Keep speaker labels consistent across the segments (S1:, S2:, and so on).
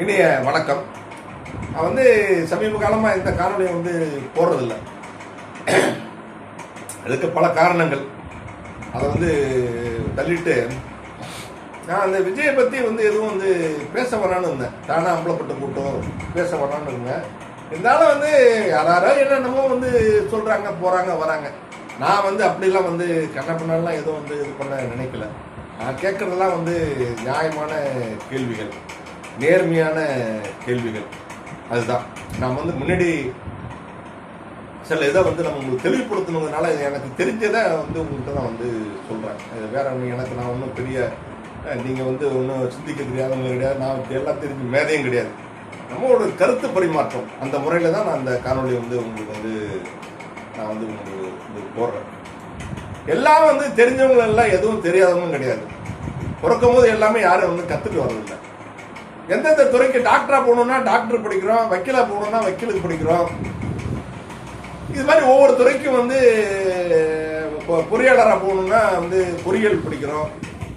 S1: இனிய வணக்கம். நான் வந்து சமீப காலமாக இந்த காணொலியை வந்து போடுறதில்ல. அதுக்கு பல காரணங்கள். அதை வந்து தள்ளிட்டு நான் அந்த விஜயை பற்றி வந்து எதுவும் வந்து பேச வரான்னு இருந்தேன். தானாக அம்பலப்பட்ட கூட்டம் பேச வரான்னு இருந்தேன். இருந்தாலும் வந்து யாராரோ என்னென்னமோ வந்து சொல்கிறாங்க போகிறாங்க வராங்க. நான் வந்து அப்படிலாம் வந்து கண்ண பண்ணலாம் எதுவும் வந்து இது பண்ண நினைக்கல. நான் கேட்குறதெல்லாம் வந்து நியாயமான கேள்விகள். நேர்மையான கேள்விகள். அதுதான். நாம் வந்து முன்னாடி சில இதை வந்து நம்ம உங்களுக்கு தெளிவுபடுத்தினதுனால இது எனக்கு தெரிஞ்சதை வந்து உங்கள்கிட்ட நான் வந்து சொல்கிறேன் வேற ஒன்று எனக்கு நான் ஒன்றும் பெரிய நீங்கள் வந்து ஒன்றும் சிந்திக்க தெரியாதவங்க கிடையாது. நான் எல்லாம் தெரிஞ்சு மேதையும் கிடையாது. நம்மளோட கருத்து பரிமாற்றம் அந்த முறையில் தான் நான் அந்த காணொளி வந்து உங்களுக்கு வந்து நான் வந்து உங்களுக்கு உங்களுக்கு போடுறேன். எல்லாம் வந்து தெரிஞ்சவங்களெல்லாம் எதுவும் தெரியாதவங்க கிடையாது. பிறக்கும் போது எல்லாமே யாரும் வந்து கற்றுட்டு வரதில்லை. எந்தெந்த துறைக்கு டாக்டரா போகணும்னா டாக்டர் படிக்கிறோம் வக்கீலா போகணும்னா வக்கீலுக்கு படிக்கிறோம். இது மாதிரி ஒவ்வொரு துறைக்கும் வந்து பொறியாளராக போகணும்னா வந்து பொறியியல் படிக்கிறோம்.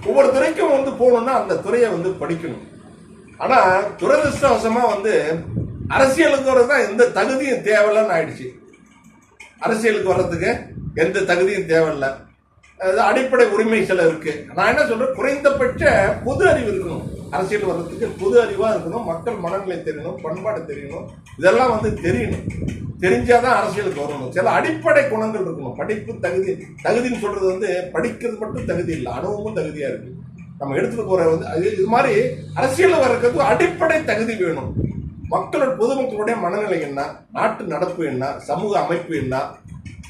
S1: ஒவ்வொரு துறைக்கும் வந்து போகணும்னா அந்த துறையை வந்து படிக்கணும். ஆனால் துரதிருஷ்டவசமாக வந்து அரசியலுக்கு வர்றது தான் எந்த தகுதியும் தேவையில்லைன்னு ஆயிடுச்சு. அரசியலுக்கு வர்றதுக்கு எந்த தகுதியும் தேவையில்லை. அது அடிப்படை உரிமை சில இருக்கு நான் என்ன சொல்றேன்? குறைந்தபட்ச பொது அறிவு இருக்கணும். அரசியல் வர்றதுக்கு பொது அறிவாக இருக்கணும் மக்கள் மனநிலை தெரியணும் பண்பாடு தெரியணும். இதெல்லாம் வந்து தெரியணும். தெரிஞ்சாதான் அரசியலுக்கு வரணும். சில அடிப்படை குணங்கள் இருக்கணும். படிப்பு தகுதி தகுதின்னு சொல்றது வந்து படிக்கிறது மட்டும் தகுதி இல்லை அனுபவமும் தகுதியாக இருக்கு. நம்ம எடுத்துகிட்டு போகிற வந்து அது இது மாதிரி அரசியலில் வர்றதுக்கு அடிப்படை தகுதி வேணும். மக்களோட பொதுமக்களுடைய மனநிலை என்ன நாட்டு நடப்பு என்ன சமூக அமைப்பு என்ன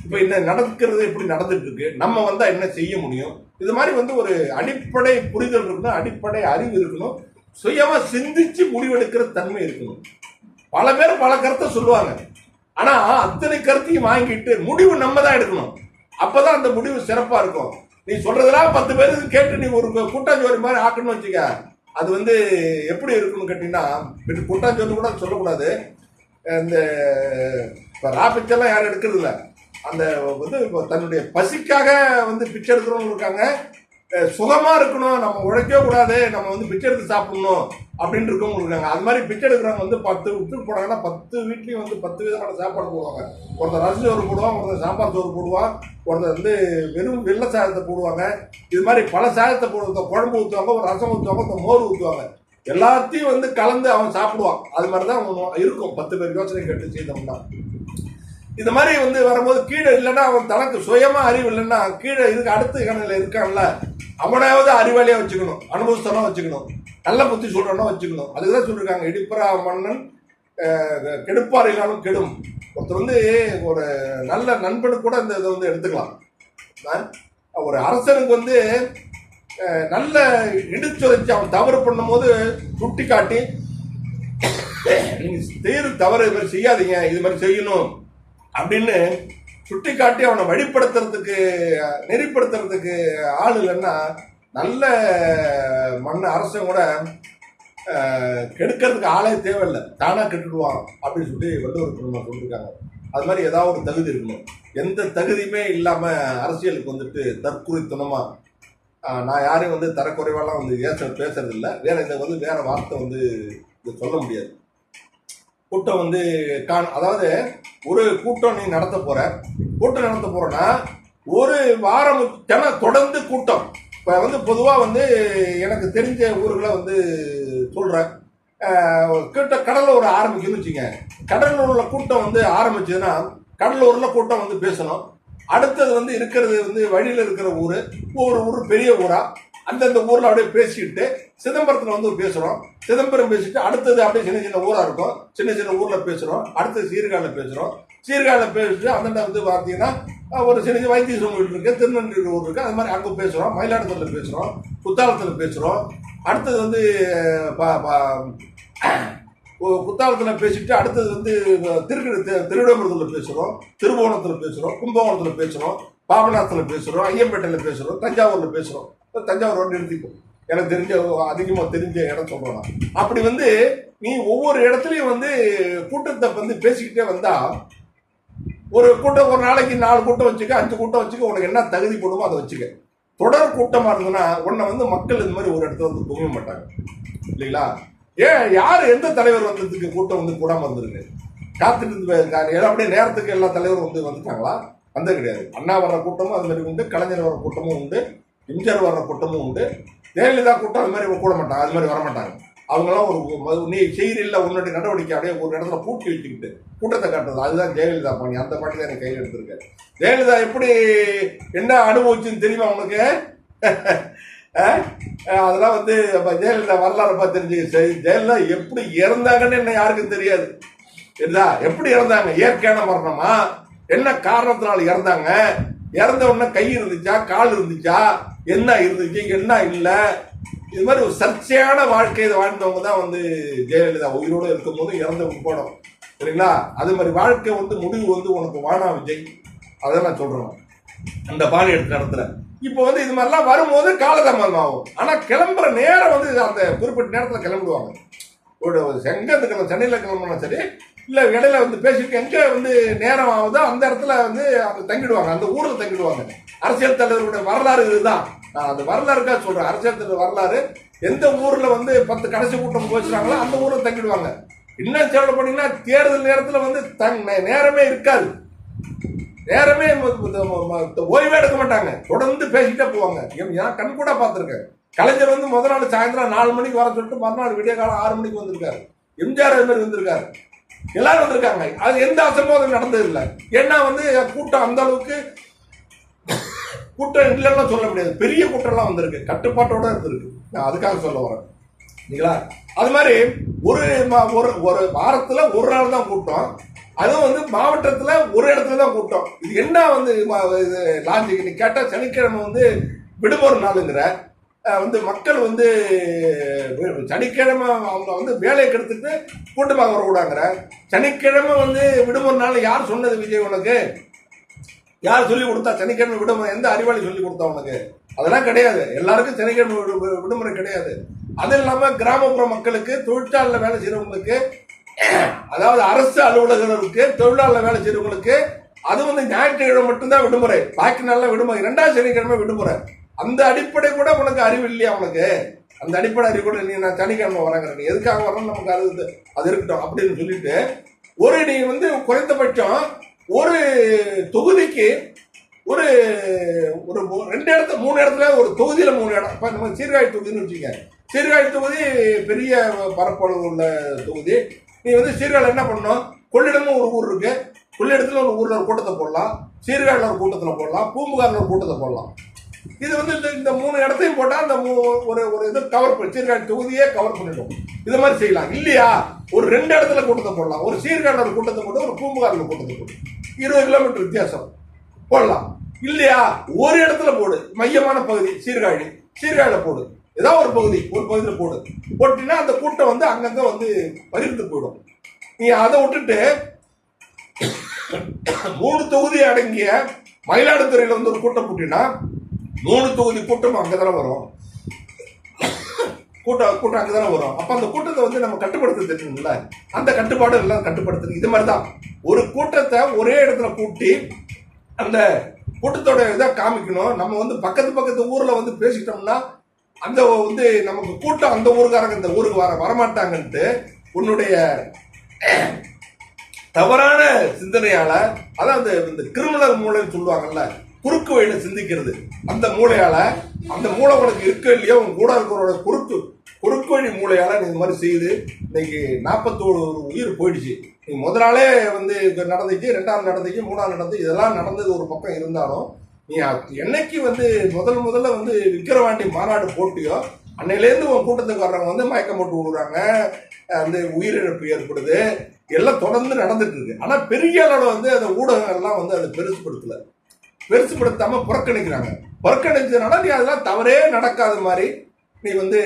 S1: இப்போ என்ன நடக்கிறது எப்படி நடந்துட்டு இருக்கு நம்ம வந்தால் என்ன செய்ய முடியும்? இது மாதிரி வந்து ஒரு அடிப்படை புரிதல் இருக்கணும் அடிப்படை அறிவு இருக்கணும். சுயமா சிந்திச்சு முடிவெடுக்கிற தன்மை இருக்கணும். பல பேர் பல கருத்தை சொல்லுவாங்க. ஆனா அத்தனை கருத்தையும் வாங்கிட்டு முடிவு நம்ம தான் எடுக்கணும். அப்பதான் அந்த முடிவு சிறப்பா இருக்கும். நீ சொல்றதெல்லாம் பத்து பேருக்கு கேட்டு நீ ஒரு கூட்டாஞ்சோறு மாதிரி ஆக்கணும்னு வச்சுக்க. அது வந்து எப்படி இருக்குன்னு கேட்டீங்கன்னா இப்படி கூட்டாஞ்சோறு கூட சொல்லக்கூடாது. இந்த இப்போ ராபிச்செல்லாம் யாரும் எடுக்கிறது இல்லை. அந்த வந்து இப்போ தன்னுடைய பசிக்காக வந்து பிச்சை எடுக்கிறவங்க இருக்காங்க. அஹ் சுகமா இருக்கணும். நம்ம உழைக்கவே கூடாது. நம்ம வந்து பிச்சை எடுத்து சாப்பிடணும் அப்படின்னு இருக்கவங்க இருக்காங்க. அது மாதிரி பிச்சை எடுக்கிறவங்க வந்து பத்து விட்டு போனாங்கன்னா பத்து வீட்லேயும் வந்து பத்து விதமான சாப்பாடு போடுவாங்க. ஒருத்தர் ரசம் சோறு போடுவான் ஒருத்தர் சாம்பார் சோறு போடுவான் ஒருத்தர் வந்து வெறும் வெள்ளை சாதத்தை போடுவாங்க. இது மாதிரி பல சாதத்தை போடுவாங்க. குழம்பு ஊற்றுவாங்க ஒரு ரசம் ஊற்றுவாங்க ஒருத்தர் மோர் ஊற்றுவாங்க எல்லாத்தையும் வந்து கலந்து அவன் சாப்பிடுவான். அது மாதிரி தான் இருக்கும். பத்து பேர் யோசனை கேட்டு செய்தோம்னா இந்த மாதிரி வந்து வரும்போது கீழே இல்லைன்னா அவன் தனக்கு சுயமா அறிவு இல்லைன்னா கீழே இதுக்கு அடுத்த கணல இருக்கான்ல அவனாவது அறிவாளியா வச்சுக்கணும் அனுபவஸ்தனா வச்சுக்கணும் நல்ல புத்தி சொல்றோம்னா வச்சுக்கணும். அதுதான் சொல்லியிருக்காங்க இடிப்பரா மன்னன் அஹ், கெடுப்பாரிலாலும் கெடும். ஒருத்தர் வந்து ஒரு நல்ல நண்பனு கூட இந்த இதை வந்து எடுத்துக்கலாம். ஒரு அரசனுக்கு வந்து நல்ல இடிச்சுரைச்சு அவன் தவறு பண்ணும்போது சுட்டி காட்டி நீங்க தவறு இது மாதிரி செய்யாதீங்க இது மாதிரி செய்யணும். அப்படின்னு சுட்டி காட்டி அவனை வழிப்படுத்துறதுக்கு நெறிப்படுத்துறதுக்கு ஆள் இல்லைன்னா நல்ல மண் அரசன் கூட கெடுக்கிறதுக்கு ஆளே தேவையில்லை. தானாக கெட்டுடுவான் அப்படின்னு சொல்லி வள்ளுவர் குடும்பம் சொல்லியிருக்காங்க அது மாதிரி ஏதாவது ஒரு தகுதி இருக்கணும் எந்த தகுதியுமே இல்லாமல் அரசியலுக்கு வந்துட்டு தற்குறித்தனமாக நான் யாரையும் வந்து தரக்குறைவாலாம் வந்து ஏற்ற பேசுறதில்ல. வேற இதை வந்து வேற வார்த்தை வந்து இதை சொல்ல முடியாது. கூட்டம் வந்து காண் அதாவது ஒரு கூட்டம் நீ நடத்த போற. கூட்டம் நடத்த போறோம்னா ஒரு வாரம் தின தொடர்ந்து கூட்டம். இப்போ வந்து பொதுவாக வந்து எனக்கு தெரிஞ்ச ஊர்களை வந்து சொல்கிறேன் கிட்ட கடலூர் ஆரம்பிக்குதுன்னு வச்சுங்க. கடலூரில் கூட்டம் வந்து ஆரம்பிச்சதுன்னா கடலூரில் கூட்டம் வந்து பேசணும். அடுத்தது வந்து இருக்கிறது வந்து வழியில் இருக்கிற ஊர். ஒரு ஊர் பெரிய ஊராக அந்தந்த ஊரில் அப்படியே பேசிக்கிட்டு சிதம்பரத்தில் வந்து பேசுகிறோம் சிதம்பரம் பேசிட்டு அடுத்தது அப்படியே சின்ன சின்ன ஊராக இருக்கும். சின்ன சின்ன ஊரில் பேசுகிறோம் அடுத்தது சீர்காழில் பேசுகிறோம் சீர்காழில் பேசிட்டு அந்தண்ட வந்து பார்த்தீங்கன்னா ஒரு சின்ன சின்ன வைத்தீஸ்வரன் இருக்குது திருநெல்வேலி ஊர் இருக்குது அது மாதிரி அங்கே பேசுகிறோம் மயிலாடுதுறையில் பேசுகிறோம் குத்தாலத்தில் பேசுகிறோம் அடுத்தது வந்து குத்தாலத்தில் பேசிட்டு அடுத்தது வந்து திருக்கு திருவிடம்பரத்தில் பேசுகிறோம் திருவோணத்தில் பேசுகிறோம் கும்பகோணத்தில் பேசுகிறோம் பாபநாசத்தில் பேசுகிறோம் ஐயம்பேட்டையில் பேசுகிறோம் தஞ்சாவூரில் பேசுகிறோம் தஞ்சாவூர் ரோடு நிறுத்திப்போம் எனக்கு தெரிஞ்ச அதிகமாக தெரிஞ்ச இடம் சொல்கிறோம் அப்படி வந்து நீ ஒவ்வொரு இடத்துலையும் வந்து கூட்டத்தை வந்து பேசிக்கிட்டே வந்தால் ஒரு கூட்டம் ஒரு நாளைக்கு நாலு கூட்டம் வச்சுக்க அஞ்சு கூட்டம் வச்சுக்க உனக்கு என்ன தகுதி போடுமோ அதை வச்சுக்க. தொடர் கூட்டமாக இருந்ததுன்னா உன்னை வந்து மக்கள் இந்த மாதிரி ஒரு இடத்துல வந்து குவிய மாட்டாங்க. இல்லைங்களா? ஏன் யார் எந்த தலைவர் வந்ததுக்கு கூட்டம் வந்து கூடாமல் வந்திருக்கு காத்துட்டு இருந்து அப்படியே நேரத்துக்கு எல்லா தலைவரும் வந்து வந்துட்டாங்களா? வந்தது கிடையாது. அண்ணா வர்ற கூட்டமும் அது மாதிரி உண்டு கலைஞர் வர கூட்டமும் உண்டு. எம்ஜிஆர் வர்ற கூட்டமும் உண்டு. ஜெயலலிதா கூட்டம் அது மாதிரி கூட மாட்டாங்க அது மாதிரி வர மாட்டாங்க அவங்களாம் ஒரு நீ செய்தியில் உன்னுடைய நடவடிக்கை அப்படியே ஒரு இடத்துல பூட்டி வச்சுக்கிட்டு கூட்டத்தை காட்டுறது. அதுதான் ஜெயலலிதா பாணி. அந்த பாணி தான் எனக்கு கையில் எடுத்திருக்காரு ஜெயலலிதா எப்படி என்ன அனுபவிச்சுன்னு தெரியுமா உனக்கு? அதெல்லாம் வந்து ஜெயலலிதா வரலாறு பார்த்து தெரிஞ்சுக்க சரி, ஜெயலலிதா எப்படி இறந்தாங்கன்னு என்ன யாருக்கும் தெரியாது. சரிதா எப்படி இறந்தாங்க? இயற்கையான மரணமா? என்ன காரணத்தினால இறந்தாங்க? இறந்த உடனே கை இருந்துச்சா? கால் இருந்துச்சா? என்ன இருந்துச்சு என்ன இல்லை? இது மாதிரி ஒரு சர்ச்சையான வாழ்க்கையை வாழ்ந்தவங்க தான் வந்து ஜெயலலிதா. உயிரோடு இருக்கும்போது இறந்து போனோம் சரிங்களா? அது மாதிரி வாழ்க்கை வந்து முடிவு வந்து உனக்கு வானா விஜய். அதை நான் சொல்றேன். அந்த பாணி எடுத்த இடத்துல இப்போ வந்து இது மாதிரிலாம் வரும்போது காலதாமதம் ஆகும். ஆனால் கிளம்புற நேரம் வந்து அந்த குறிப்பிட்ட நேரத்தில் கிளம்பிடுவாங்க. ஒரு எங்க இருந்து கிளம்ப கிளம்புனா சரி இல்லை இடையில வந்து பேசிட்டு எங்கே வந்து நேரம் ஆகுதோ அந்த இடத்துல வந்து அவங்க தங்கிடுவாங்க. அந்த ஊரில் தங்கிடுவாங்க. அரசியல் தலைவருடைய வரலாறு இதுதான். நான் அந்த வரலாறுக்காக சொல்கிறேன் அரசியல் தலைவர் வரலாறு எந்த ஊரில் வந்து பத்து கடைசி கூட்டம் போச்சுறாங்களோ அந்த ஊரில் தங்கிடுவாங்க. இன்னும் சொல்ல போனீங்கன்னா தேர்தல் நேரத்தில் வந்து தங் நேரமே இருக்காது. நேரமே ம- ஓய்வே எடுக்க மாட்டாங்க. தொடர்ந்து பேசிட்டே போவாங்க. எம் நான் கண் கூட பார்த்துருக்கேன் கலைஞர் வந்து முத நாள் சாயந்தரம் நாலு மணிக்கு வர சொல்லிட்டு மறுநாள் விடிய காலம் ஆறு மணிக்கு வந்திருக்காரு. எம்ஜிஆர் அது மாதிரி வந்திருக்காரு. எல்லாரும் வந்திருக்காங்க. அது எந்த அசம்பாதம் நடந்தது இல்லை ஏன்னா வந்து கூட்டம் அந்த அளவுக்கு கூட்டம் இல்லைன்னா சொல்ல முடியாது. பெரிய கூட்டம்லாம் வந்திருக்கு. கட்டுப்பாட்டோட இருந்திருக்கு. நான் அதுக்காக சொல்ல வரேன். சரிங்களா? அது மாதிரி ஒரு மா- ஒரு ஒரு வாரத்தில் ஒரு நாள் தான் கூட்டம். அதுவும் வந்து மாவட்டத்தில் ஒரு இடத்துல தான் கூட்டம். இது என்ன வந்து இது லாஜிக் நீ கேட்டால் சனிக்கிழமை வந்து விடுமுறை நாளுங்கிற. வந்து மக்கள் வந்து சனிக்கிழமை அவங்க வந்து வேலையை கெடுத்துட்டு கூட்டமாக வரக்கூடாங்கிற சனிக்கிழமை வந்து விடுமுறை நாள் யார் சொன்னது விஜய் உனக்கு? யார் சொல்லி கொடுத்தா சனிக்கிழமை விடுமுறை எந்த அறிவாளி சொல்லி கொடுத்தா உனக்கு? அதெல்லாம் கிடையாது. எல்லாருக்கும் சனிக்கிழமை விடுமுறை கிடையாது. அது இல்லாமல் கிராமப்புற மக்களுக்கு தொழிற்சாலையில் வேலை செய்கிறவங்களுக்கு அதாவது அரசு அலுவலர்களுக்கு தொழிலாளர் வேலை செய்கிறவங்களுக்கு அது வந்து ஞாயிற்றுக்கிழமை மட்டும்தான் விடுமுறை. பாக்கி நாளில் விடுமுறை. இரண்டாவது சனிக்கிழமை விடுமுறை. அந்த அடிப்படை கூட உனக்கு அறிவு இல்லையா உனக்கு? அந்த அடிப்படை அறிவு கூட நீ நான் சனிக்கிழமை வரேங்கிற நீ எதுக்காக வரணும் நமக்கு அது அது இருக்கட்டும் அப்படின்னு சொல்லிட்டு ஒரு நீ வந்து குறைந்தபட்சம் ஒரு தொகுதிக்கு ஒரு ஒரு ரெண்டு இடத்துல மூணு இடத்துல ஒரு தொகுதியில் மூணு இடம். இப்போ நம்ம சீர்காழி தொகுதின்னு வச்சுக்கோங்க. சீர்காழி தொகுதி பெரிய பரப்பளவு உள்ள தொகுதி. நீ வந்து சீர்காழி என்ன பண்ணணும்? கொள்ளிடமும் ஒரு ஊர் இருக்கு. கொள்ளிடத்தில் ஒரு ஊரில் ஒரு கூட்டத்தை போடலாம். சீர்காழியில் ஒரு கூட்டத்தில் போடலாம். பூம்புகாரில் ஒரு கூட்டத்தை போடலாம். இது வந்து இந்த- இந்த மூணு இடத்தையும் போட்டா அந்த மூ- ஒரு ஒரு இது கவர் பண்ணி சீர்காழி தொகுதியே கவர் பண்ணிடும். இது மாதிரி செய்யலாம். இல்லையா? ஒரு ரெண்டு இடத்துல கூட்டத்தை போடலாம். ஒரு சீர்காழில கூட்டத்தை போட்டு ஒரு பூம்புகாரில் கூட்டத்தை போட்டு. இருபது கிலோமீட்டர் வித்தியாசம். போடலாம். இல்லையா? ஒரு இடத்துல போடு. மையமான பகுதி சீர்காழி. சீர்காழியில் போடு. ஏதாவது ஒரு பகுதி ஒரு பகுதியில் போடு. போட்டினா அந்த கூட்டம் வந்து அங்கங்கே வந்து பகிர்ந்து போயிடும். நீ அதை விட்டுட்டு மூணு தொகுதி அடங்கிய மயிலாடுதுறையில வந்து ஒரு கூட்டம் போட்டினா மூணு தொகுதி கூட்டம் அங்கதானே வரும். கூட்டம் கூட்டம் அங்கதானே வரும். அப்போ அந்த கூட்டத்தை வந்து நம்ம கட்டுப்படுத்த தெரியுங்கள அந்த கட்டுப்பாடு எல்லாம் கட்டுப்படுத்துறது. இது மாதிரி தான் ஒரு கூட்டத்தை ஒரே இடத்துல கூட்டி அந்த கூட்டத்தோட இதை காமிக்கணும். நம்ம வந்து பக்கத்து பக்கத்து ஊரில் வந்து பேசிட்டோம்னா அந்த வந்து நமக்கு கூட்டம் அந்த ஊருக்காரங்க இந்த ஊருக்கு வர வரமாட்டாங்கன்ட்டு உன்னுடைய தவறான சிந்தனையால அதான் அந்த இந்த கிரிமினல் மூளைன்னு சொல்லுவாங்கல்ல குறுக்கு வழியில சிந்திக்கிறது. அந்த மூளையால அந்த மூளை உனக்கு இருக்க இல்லையோ உன் கூட இருக்கிறோட குறுக்கு குறுக்கு வழி மூளையால நீ இந்த மாதிரி செய்து இன்னைக்கு நாற்பத்தோரு உயிர் போயிடுச்சு. நீ முதலாளே வந்து நடந்துச்சு ரெண்டாவது நடந்துச்சு மூணாவது நடந்து இதெல்லாம் நடந்தது ஒரு பக்கம் இருந்தாலும் நீ என்னைக்கு வந்து முதல் முதல்ல வந்து விக்கிரவாண்டி மாநாடு போட்டியோ அன்னையிலேருந்து உன் கூட்டத்துக்கு வர்றவங்க வந்து மயக்கம் போட்டு விடுறாங்க அந்த உயிரிழப்பு ஏற்படுது. எல்லாம் தொடர்ந்து நடந்துட்டு இருக்கு. ஆனால் பெரிய அளவில் வந்து அந்த ஊடகங்கள்லாம் வந்து அதை பெருசுப்படுத்தலை பெருசுபடுத்தாம புறக்கணிக்கிறாங்க. புறக்கணிச்சதுனால நீ அதெல்லாம் தவறே நடக்காத மாதிரி நீ வந்து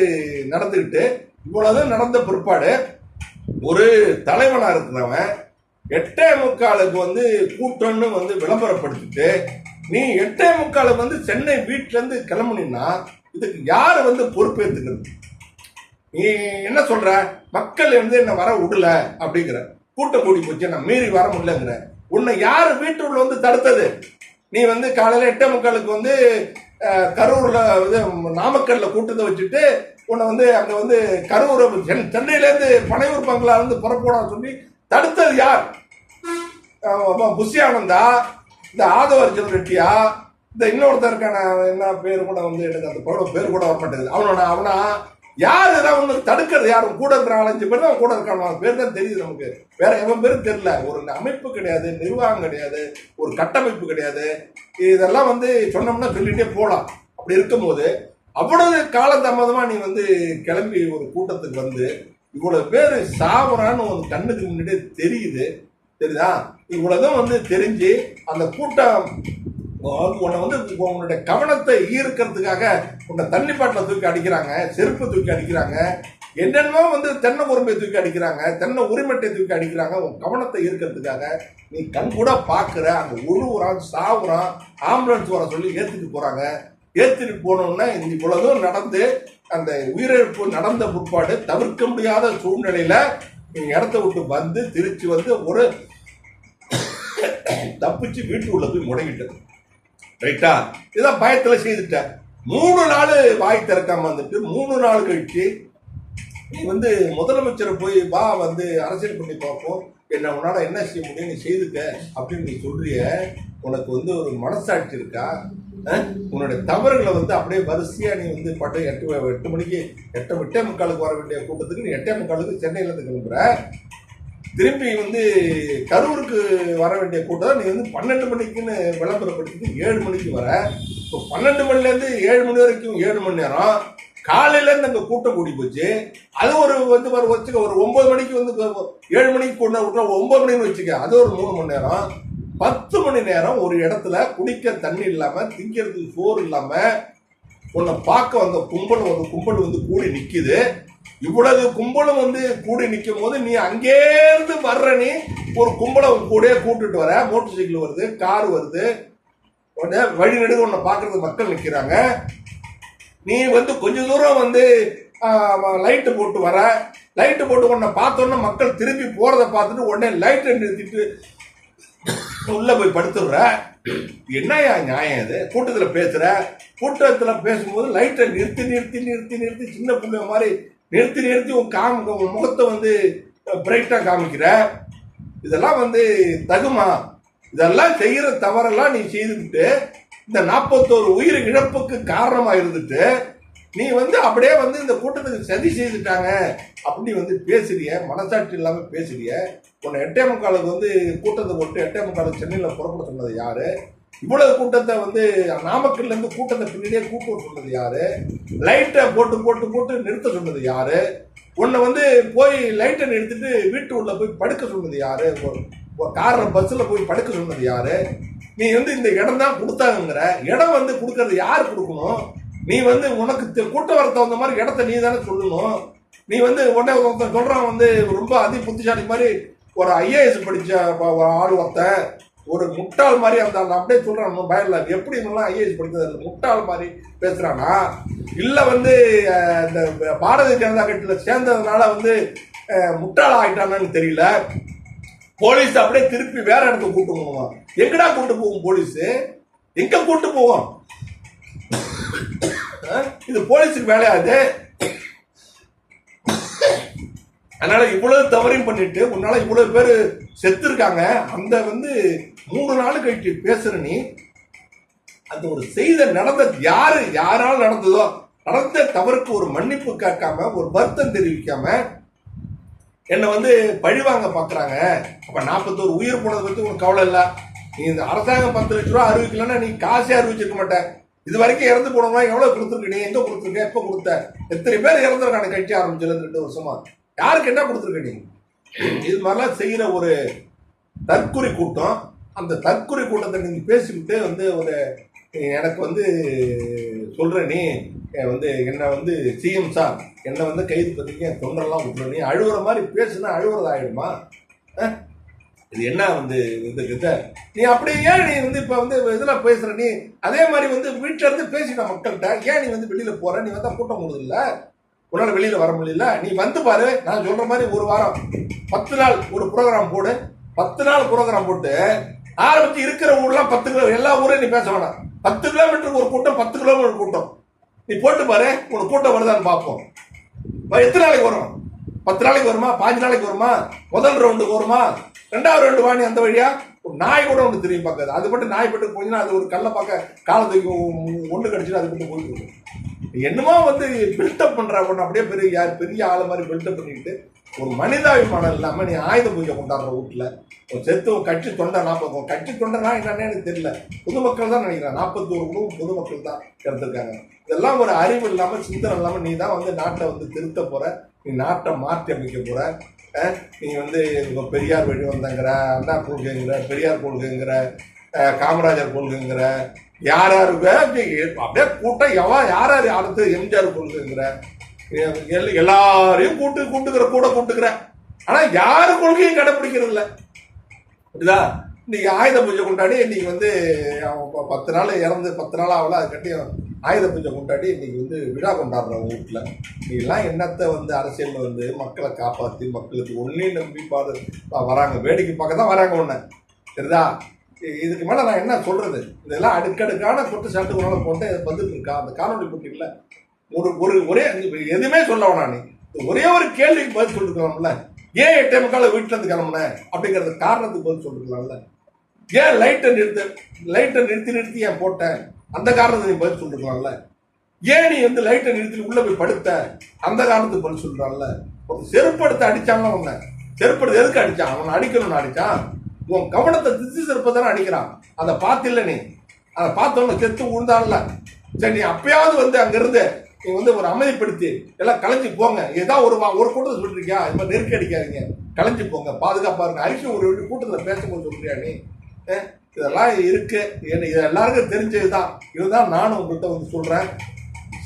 S1: நடந்துக்கிட்டு இவ்வளவு நடந்த பிற்பாடு ஒரு தலைவனா இருக்கிறவன் எட்டே முக்காலுக்கு வந்து கூட்டம்னு வந்து விளம்பரப்படுத்திட்டு நீ எட்டே முக்காலுக்கு வந்து சென்னை வீட்டுல இருந்து கிளம்புனீன்னா இதுக்கு யார் வந்து பொறுப்பேற்றுக்கிறது நீ என்ன சொல்ற? மக்கள் வந்து என்ன வர விடல அப்படிங்கிற. கூட்டம் கூடி போச்சு நான் மீறி வர முடியலங்கிற. உன்னை யார் வீட்டுக்குள்ள வந்து தடுத்தது? நீ வந்து காலையில் எட்டே முக்காலுக்கு வந்து கரூரில் இது நாமக்கல்ல கூட்டத்தை வச்சுட்டு உன்னை வந்து அங்கே வந்து கரூர் சென்- சென்னையிலேருந்து பனையூர் பங்களாலேருந்து இருந்து சொல்லி தடுத்தது யார்? ஆமா, புஷி ஆனந்தா இந்த ஆதவர்ஜன் ரெட்டியா இந்த இன்னொருத்தருக்கான என்ன பேர் கூட வந்து எனக்கு அந்த படம் பேர் கூட வர மாட்டேங்குது அவனோட அவனா யார் இதை உனக்கு தடுக்கிறது? யாரும் கூட இருக்கிற அஞ்சு பேர் தான் கூட இருக்காங்க அவங்க பேர் தான் தெரியுது நமக்கு. வேற எவன் பேரும் தெரியல. ஒரு அமைப்பு கிடையாது நிர்வாகம் கிடையாது ஒரு கட்டமைப்பு கிடையாது. இதெல்லாம் வந்து சொன்னோம்னா சொல்லிட்டே போகலாம். அப்படி இருக்கும்போது அவ்வளவு காலதாமதமாக நீ வந்து கிளம்பி ஒரு கூட்டத்துக்கு வந்து இவ்வளவு பேர் சாவறான்னு உன் கண்ணுக்கு முன்னாடியே தெரியுது. தெரியுதா? இவ்வளவுதான் வந்து தெரிஞ்சு அந்த கூட்டம் உன்னை வந்து உன்னுடைய கவனத்தை ஈர்க்கிறதுக்காக உன்னை தண்ணி பாட்டில் தூக்கி அடிக்கிறாங்க செருப்பு தூக்கி அடிக்கிறாங்க என்னென்னமோ வந்து தென்னை உரிமை தூக்கி அடிக்கிறாங்க தென்னை உரிமட்டை தூக்கி அடிக்கிறாங்க. உன் கவனத்தை ஈர்க்கிறதுக்காக நீ கண் கூட பார்க்குற அந்த உழுவுறான் சாவுறான் ஆம்புலன்ஸ் வர சொல்லி ஏற்றிட்டு போகிறாங்க ஏற்றிட்டு போனோம்னா இந்த இவ்வளவும் நடந்து அந்த உயிரிழப்பு நடந்த பிற்பாடு தவிர்க்க முடியாத சூழ்நிலையில் இடத்த விட்டு வந்து திருச்சி வந்து ஒரு தப்பிச்சு வீட்டுக்குள்ள போய் முடங்கிட்டது. ரைட்டா இதான் பயத்துல செய்துட்ட. மூணு நாள் வாய் திறக்காம வந்துட்டு மூணு நாள் கழிச்சு நீ வந்து முதலமைச்சரை போய் வா வந்து அரசியல் பண்ணி பார்ப்போம். என்ன உன்னால என்ன செய்ய முடியும்? நீ செய்துக்க அப்படின்னு நீ சொல்றிய உனக்கு வந்து ஒரு மனசாட்சி இருக்கா? உன்னோட உன்னுடைய தவறுகளை வந்து அப்படியே வரிசையா நீ வந்து பட்டு எட்டு எட்டு மணிக்கு எட்டு எட்டே முக்காலுக்கு வர வேண்டிய கூட்டத்துக்கு நீ எட்டே முக்காலுக்கு சென்னையில இருந்து கிளம்புற. திரும்பி வந்து கரூருக்கு வர வேண்டிய கூட்டம் நீ வந்து பன்னெண்டு மணிக்குன்னு விளம்பரப்படுத்தி ஏழு மணிக்கு வர. இப்போ பன்னெண்டு மணிலேருந்து ஏழு மணி வரைக்கும் ஏழு மணி நேரம். காலையிலேருந்து அங்கே கூட்டம் கூடி போச்சு. அது ஒரு வந்து ஒரு வச்சுக்க ஒரு ஒம்பது மணிக்கு வந்து ஏழு மணிக்கு கொண்டு விட்டா ஒம்பது மணின்னு வச்சுக்க அது ஒரு மூணு மணி நேரம். பத்து மணி நேரம் ஒரு இடத்துல குடிக்க தண்ணி இல்லாமல் திங்கிறதுக்கு சோறு இல்லாமல் உன்னை பார்க்க வந்த கும்பல் ஒரு கும்பல் வந்து கூடி நிற்கிது இவ்வளவு கும்பலும் வந்து கூடி நிற்கும் போது நீ அங்கேருந்து வர்ற நீ ஒரு கும்பலை கூட கூட்டுட்டு வர. மோட்டர் சைக்கிள் வருது கார் வருது. உடனே வழி நெடுக உன்னை பார்க்கறதுக்கு மக்கள் நிற்கிறாங்க நீ வந்து கொஞ்ச தூரம் வந்து லைட்டு போட்டு வர. லைட்டு போட்டு உன்னை பார்த்தோன்னே மக்கள் திரும்பி போகிறத பார்த்துட்டு உடனே லைட்டை நிறுத்திட்டு உள்ள போய் படுத்துடுற. என்னையா நியாயம் இது? கூட்டத்தில் பேசுகிற கூட்டத்தில் பேசும்போது லைட்டை நிறுத்தி நிறுத்தி நிறுத்தி நிறுத்தி சின்ன பிள்ளை மாதிரி நிறுத்தி நிறுத்தி உன் காம் உன் முகத்தை வந்து பிரைட்டாக காமிக்கிற. இதெல்லாம் வந்து தகுமா? இதெல்லாம் செய்கிற தவறெல்லாம் நீ செய்துக்கிட்டு இந்த நாற்பத்தோரு உயிர் இழப்புக்கு காரணமாக இருந்துட்டு நீ வந்து அப்படியே வந்து இந்த கூட்டத்துக்கு சதி செய்துட்டாங்க அப்படி வந்து பேசுறிய மனசாட்சி இல்லாமல் பேசுறிய. உன்னை எட்டே முக்காலுக்கு வந்து கூட்டத்தை போட்டு எட்டே முக்காலுக்கு சென்னையில் புறப்பட சொன்னது யாரு? இவ்வளவு கூட்டத்தை வந்து நாமக்கல்ல இருந்து கூட்டத்தை பின்னாடியே கூட்டு சொன்னது யாரு? லைட்டை போட்டு போட்டு போட்டு நிறுத்த சொன்னது யாரு? உன்னை வந்து போய் லைட்டை நிறுத்திட்டு வீட்டு உள்ள போய் படுக்க சொன்னது யாரு? கார்ல பஸ்ல போய் படுக்க சொன்னது யாரு? நீ வந்து இந்த இடம் தான் கொடுத்தாங்கங்கிற இடம் வந்து கொடுக்கறது யார் கொடுக்கணும்? நீ வந்து உனக்கு தெ- கூட்ட வர தகுந்த மாதிரி இடத்த நீ தானே சொல்லணும். நீ வந்து உடனே ஒருத்தன் சொல்றான் வந்து ரொம்ப அதி புத்திசாலி மாதிரி ஒரு ஐஏஎஸ் படிச்ச ஒரு ஆள் ஒருத்தன் ஒரு முட்டாள் மாதிரி அந்த அப்படியே சொல்றான் பயம் இல்லை எப்படி இவங்கெல்லாம் ஐஏஎஸ் படிக்கிறது? முட்டாள் மாதிரி பேசுறானா? இல்லை வந்து இந்த பாரதிய ஜனதா கட்சியில் சேர்ந்ததுனால வந்து முட்டாள் ஆகிட்டானான்னு தெரியல. போலீஸ் அப்படியே திருப்பி வேற இடத்துக்கு கூட்டு போவோம் எங்கடா கூட்டு போவோம் போலீஸ்? எங்க கூட்டு போவோம் இது போலீஸுக்கு வேலையாது அதனால இவ்வளவு தவறையும் பண்ணிட்டு உன்னால இவ்வளவு பேர் செத்து இருக்காங்க அந்த வந்து மூணு நாள் கழிச்சு பேசுற நீ அந்த ஒரு செய்த நடந்த யாரு யாரால் நடந்ததோ நடந்த தவறுக்கு ஒரு மன்னிப்பு கேட்காம ஒரு வருத்தம் தெரிவிக்காம என்னை வந்து பழிவாங்க பார்க்குறாங்க அப்போ நாற்பத்தோரு உயிர் போனதை பற்றி உனக்கு கவலை இல்லை. நீ இந்த அரசாங்கம் பத்து லட்ச ரூபா அறிவிக்கலன்னா நீ காசே அறிவிச்சிருக்க மாட்டேன். இது வரைக்கும் இறந்து போனோம்னா எவ்வளோ கொடுத்துருக்கு? நீ எங்கே கொடுத்துருக்க? எப்போ கொடுத்த? எத்தனை பேர் இறந்துருக்கான கட்சி ஆரம்பிச்சிருந்து ரெண்டு வருஷமா. யாருக்கு என்ன கொடுத்துருக்க நீ? இது மாதிரிலாம் செய்கிற ஒரு தற்குறி கூட்டம். அந்த தற்குறி கூட்டத்தை நீங்கள் பேசிக்கிட்டு வந்து ஒரு எனக்கு வந்து சொல்கிற நீ வந்து என்னை வந்து சிஎம் சார் என்னை வந்து கைது பண்ணிக்க என் தொண்டரெல்லாம் விட்டுற நீ அழுகிற மாதிரி பேசுனா அழுவுறது ஆயிடுமா இது என்ன வந்து இந்த கிட்ட நீ அப்படி ஏன் நீ வந்து இப்போ வந்து இதில் பேசுகிற நீ அதே மாதிரி வந்து வீட்டில் இருந்து பேசிட்ட மக்கள்கிட்ட ஏன் நீ வந்து வெளியில் போகிற நீ வந்தால் கூட்டம் கொடுதில்லை உன்னால வெளியில வர முடியல. நீ வந்து பாரு நான் சொல்ற மாதிரி ஒரு வாரம் பத்து நாள் ஒரு ப்ரோக்ராம் போடு. பத்து நாள் ப்ரோக்ராம் போட்டு ஆரம்பிச்சு இருக்கிற ஊர்லாம் பத்து கிலோ எல்லா ஊரையும் நீ பேச வேணாம். பத்து கிலோமீட்டருக்கு ஒரு கூட்டம் பத்து கிலோமீட்டர் கூட்டம். நீ போட்டு பாரு உனக்கு கூட்டம் வருதான்னு பார்ப்போம். எத்தனை நாளைக்கு வரும்? பத்து நாளைக்கு வருமா? பாஞ்சு நாளைக்கு வருமா? முதல் ரவுண்டுக்கு வருமா? ரெண்டாவது ரவுண்டு வாணி அந்த வழியா? ஒரு நாய் கூட ஒன்று திரும்பி பார்க்காது. அது மட்டும் நாய் பட்டு போச்சுன்னா அது ஒரு கல்லை பார்க்க காலத்துக்கு ஒன்று கடிச்சிட்டு அது மட்டும் போயிட்டு இருக்கும். என்னமோ வந்து பில்டப் பண்ற பொண்ணு அப்படியே பெரிய யார் பெரிய ஆளு மாதிரி பில்டப் பண்ணிட்டு ஒரு மனிதாபிமானம் இல்லாம நீ ஆயுத பூஜை கொண்டாடுற வீட்டுல ஒரு செத்து கட்சி தொண்டை நாற்பது கட்சி தொண்டைனா என்னன்னு எனக்கு தெரியல. பொதுமக்கள் தான் நினைக்கிறேன் நாற்பத்தி ஒரு குழுவும் பொதுமக்கள் தான் இறந்துருக்காங்க இதெல்லாம் ஒரு அறிவு இல்லாம சிந்தனை இல்லாம நீ தான் வந்து நாட்டை வந்து திருத்த போற நீ நாட்டை மாற்றி அமைக்க போற. நீ வந்து பெரியார் வழி வந்தங்கிற அண்ணா கொள்கைங்கிற பெரியார் கொள்கைங்கிற காமராஜர் கொள்கைங்கிற யார் யாருக்கு அப்படியே கூட்டம் எவன் யார் யார் அடுத்து எம்ஜிஆர் கொள்கைங்கிற எல்- எல்லாரையும் கூட்டு கூட்டுக்கிற கூட கூட்டுக்கிற. ஆனா யாரு கொள்கையும் கடைப்பிடிக்கிறது இல்லை. புரியுதா? இன்னைக்கு ஆயுத பூஜை கொண்டாடி இன்னைக்கு வந்து பத்து நாள் இறந்து பத்து நாள் ஆகல அது கட்டி ஆயுத பூஜை கொண்டாடி இன்னைக்கு வந்து விழா கொண்டாடுறோம் வீட்டில் நீங்களாம் என்னத்தை வந்து அரசியலில் வந்து மக்களை காப்பாற்றி மக்களுக்கு ஒன்றையும் நம்பி பாரு வராங்க. வேடிக்கை பார்க்க தான் வராங்க ஒன்று சரிதா இதுக்கு மேலே நான் என்ன சொல்கிறது இதெல்லாம் அடுக்கடுக்கான குற்றச்சாட்டுகளால போட்டு வந்துட்டு இருக்கா? அந்த காணொலி போட்டியில் ஒரு ஒரு ஒரே எதுவுமே சொல்ல வேணாம் நீ. ஒரே ஒரு கேள்விக்கு பதில் சொல்லிருக்கலாம்ல. ஏன் எட்டே முக்கால வீட்டில் இருந்து கிளம்புன? அப்படிங்கிறது காரணத்துக்கு பதில் சொல்லிருக்கலாம்ல. ஏன் லைட்டை நிறுத்த லைட்டை நிறுத்தி நிறுத்தி ஏன் போட்டேன் அந்த காரணத்தை நீ பதில் சொல்லிருக்கலாம்ல. ஏன் நீ வந்து லைட்டை நிறுத்தி உள்ள போய் படுத்த? அந்த காரணத்துக்கு பதில் சொல்றான்ல. ஒரு செருப்படுத்த அடிச்சாங்க உன்னை? செருப்படுத்த எதுக்கு அடிச்சான்? அவனை அடிக்கணும்னு அடிச்சான்? உன் கவனத்தை திசை செருப்பை தானே அடிக்கிறான் அதை பார்த்தில்ல நீ. அதை பார்த்தோன்னு செத்து உழுந்தான்ல சரி நீ அப்பயாவது வந்து அங்கிருந்து நீ வந்து ஒரு அமைதிப்படுத்தி எல்லாம் கலைஞ்சு போங்க. ஏதாவது ஒரு வா- ஒரு கூட்டத்தை சொல்லிருக்கியா? இது மாதிரி நெருக்கி அடிக்காதீங்க. கலைஞ்சு போங்க. பாதுகாப்பாக இருங்க. அரிசி ஒரு கூட்டத்தில் பேசும்போது சொல்றியா நீ? இதெல்லாம் இருக்கு. என்ன இது எல்லாருக்கும் தெரிஞ்சது தான் இதுதான் நானும் உங்கள்கிட்ட வந்து சொல்கிறேன்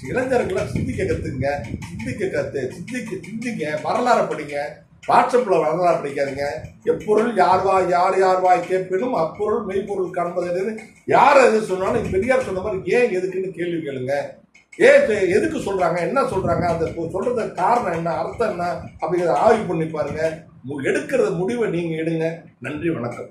S1: இளைஞர்களை சிந்திக்க கற்றுக்குங்க சிந்திக்க கற்று சிந்திக்க சிந்திங்க. வரலாறு படிங்க. வாட்ஸ்அப்பில் வரலாறு படிக்காதீங்க. எப்பொருள் யார் வா யார் யார் வாய் கேட்பினும் அப்பொருள் மெய்ப்பொருள் காண்பது யார் எது சொன்னாலும் பெரியார் சொன்ன மாதிரி ஏன் எதுக்குன்னு கேள்வி கேளுங்க. ஏன் எதுக்கு சொல்கிறாங்க என்ன சொல்கிறாங்க அந்த சொ- காரணம் என்ன? அர்த்தம் என்ன? அப்படிங்கிறத ஆய்வு பண்ணி பாருங்கள் மு- எடுக்கிற முடிவை நீங்கள் எடுங்க. நன்றி வணக்கம்.